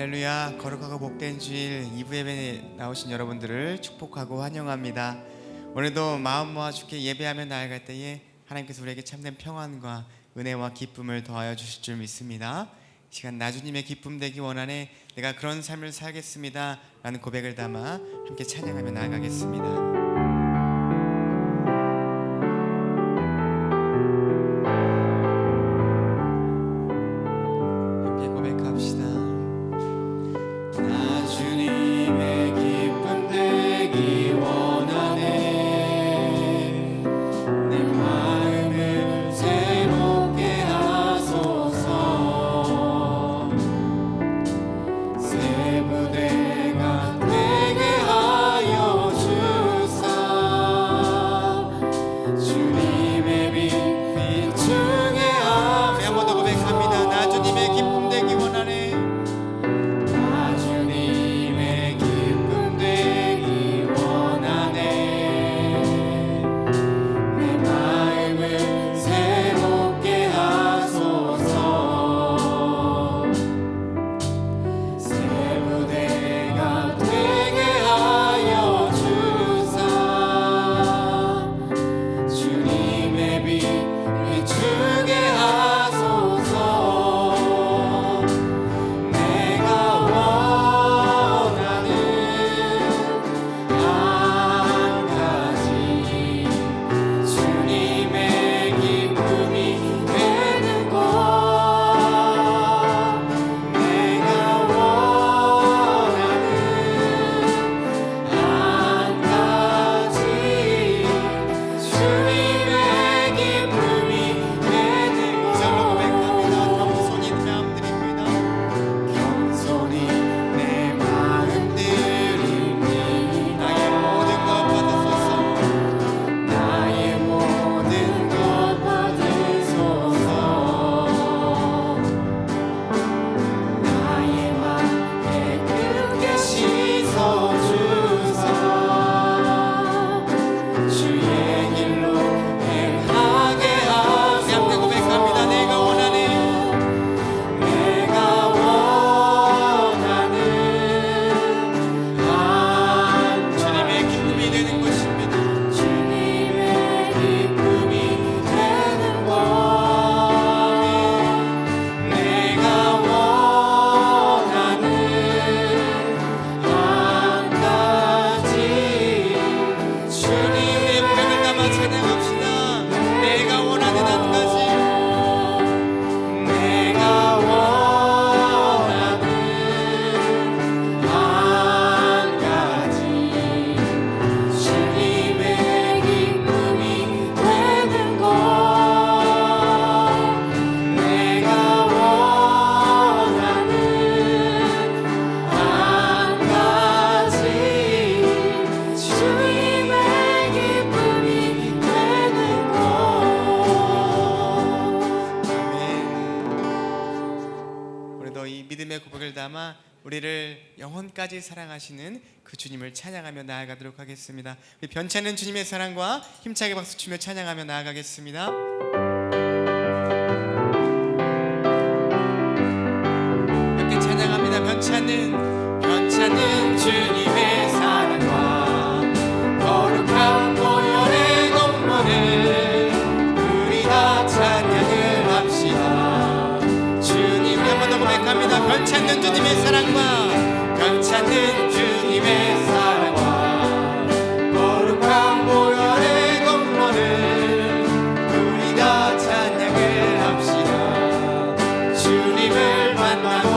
할렐루야. 거룩하고 복된 주일 2부 예배에 나오신 여러분들을 축복하고 환영합니다. 오늘도 마음 모아 주께 예배하며 나아갈 때에 하나님께서 우리에게 참된 평안과 은혜와 기쁨을 더하여 주실 줄 믿습니다. 이 시간 나주님의 기쁨 되기 원하네 내가 그런 삶을 살겠습니다 라는 고백을 담아 함께 찬양하며 나아가겠습니다 영혼까지 사랑하시는 그 주님을 찬양하며 나아가도록 하겠습니다. 변찮은 주님의 사랑과 힘차게 박수 치며 찬양하며 나아가겠습니다. 변찮은 변찮은 주님의 사랑과 거룩한 보혈의 공로를 우리 다 찬양을 합시다. 주님 한번 더 고백합니다. 변찮는 주님의 사랑과 주님을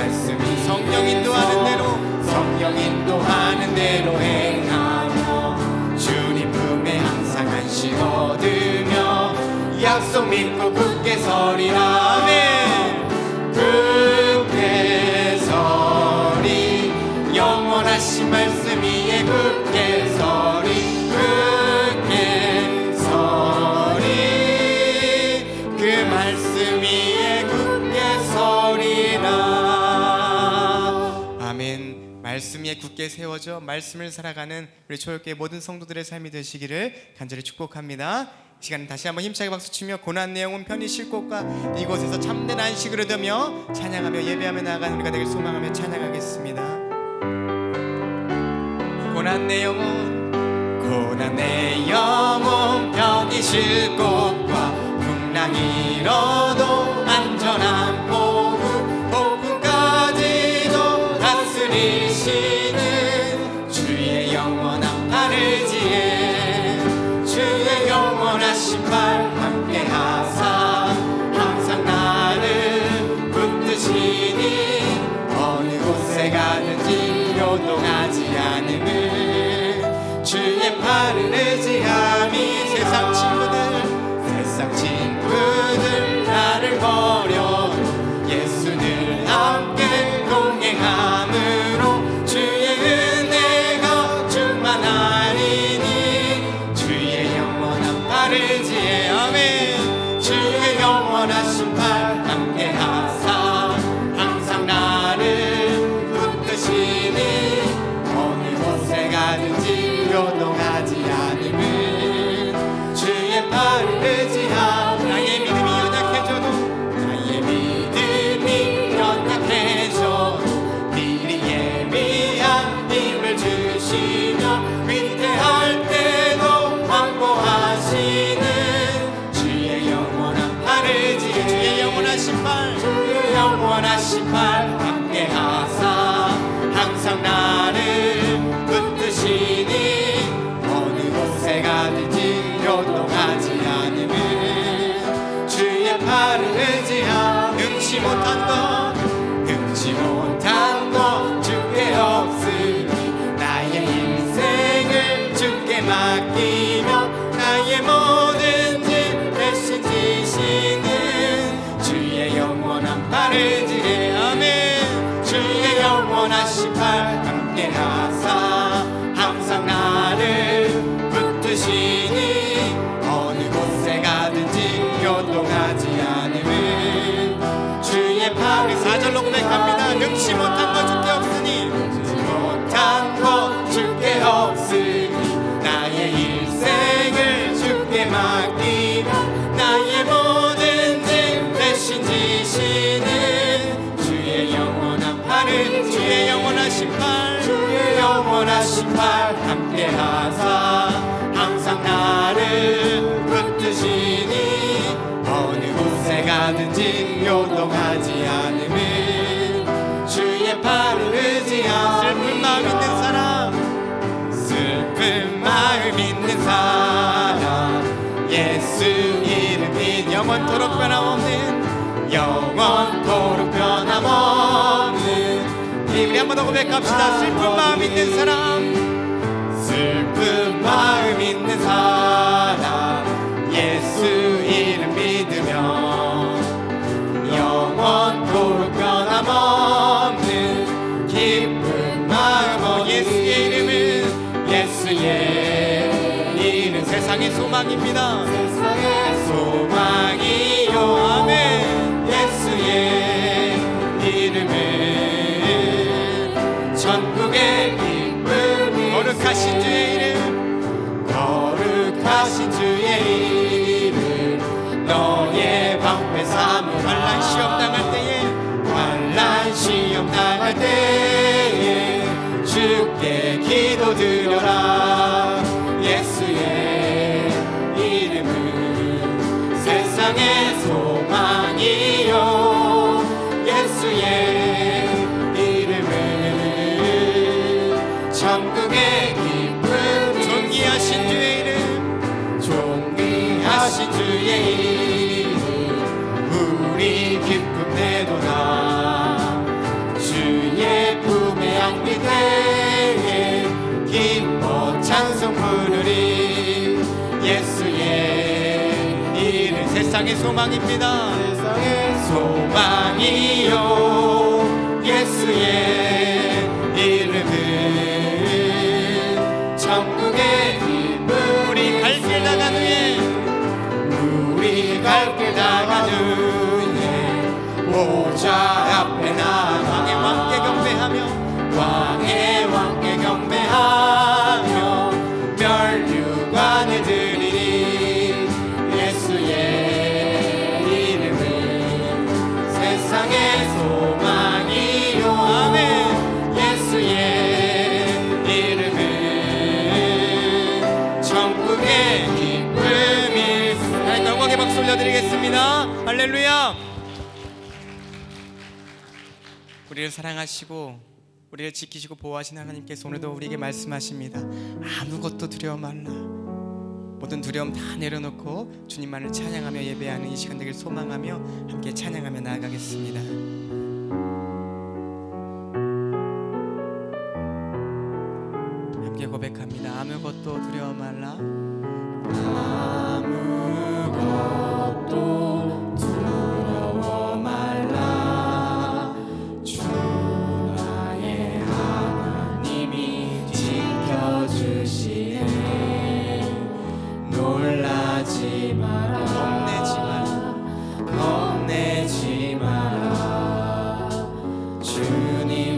말씀이 성령 인도하는 대로 성령 인도하는 대로 행하며 주님 품에 항상 안식 얻으며 약속 믿고 굳게 서리라 아멘 굳게 세워져 말씀을 살아가는 우리 초역계 모든 성도들의 삶이 되시기를 간절히 축복합니다. 시간은 다시 한번 힘차게 박수치며 고난 내용은 편히 쉴곳과 이곳에서 참된 안식을 얻으며 찬양하며 예배하며 나아가는 우리가 되길 소망하며 찬양하겠습니다. 고난 내 영혼 고난 내 영혼 편히 쉴 곳과 풍랑이로 Yes. 영원토록 변함없는 이 우리 한 번 더 고백합시다. 슬픈 마음 있는 사람 슬픈 마음 있는 사람 예수 이름 믿으며 영원토록 변함없는 기쁜 마음 어 예수의 이름은 예수의 이름 세상의 소망입니다. 세상의 소망이요 이름은 전국의 기쁨이 거룩하신 주의 이름 거룩하신 주의 이름. 너의 방패 삼은 환란 시험 당할 때에 환란 시험 당할 때에 주께 기도 드려라. 예수의 이름은 세상의 소망이 세상의 소망입니다. 세상의 소망이요. 예수의 이름은 올려드리겠습니다. 할렐루야. 우리를 사랑하시고 우리를 지키시고 보호하시는 하나님께서 오늘도 우리에게 말씀하십니다. 아무것도 두려워 말라. 모든 두려움 다 내려놓고 주님만을 찬양하며 예배하는 이 시간 되길 소망하며 함께 찬양하며 나아가겠습니다. 고백합니다. 아무것도 두려워 말라. 아무것도 you.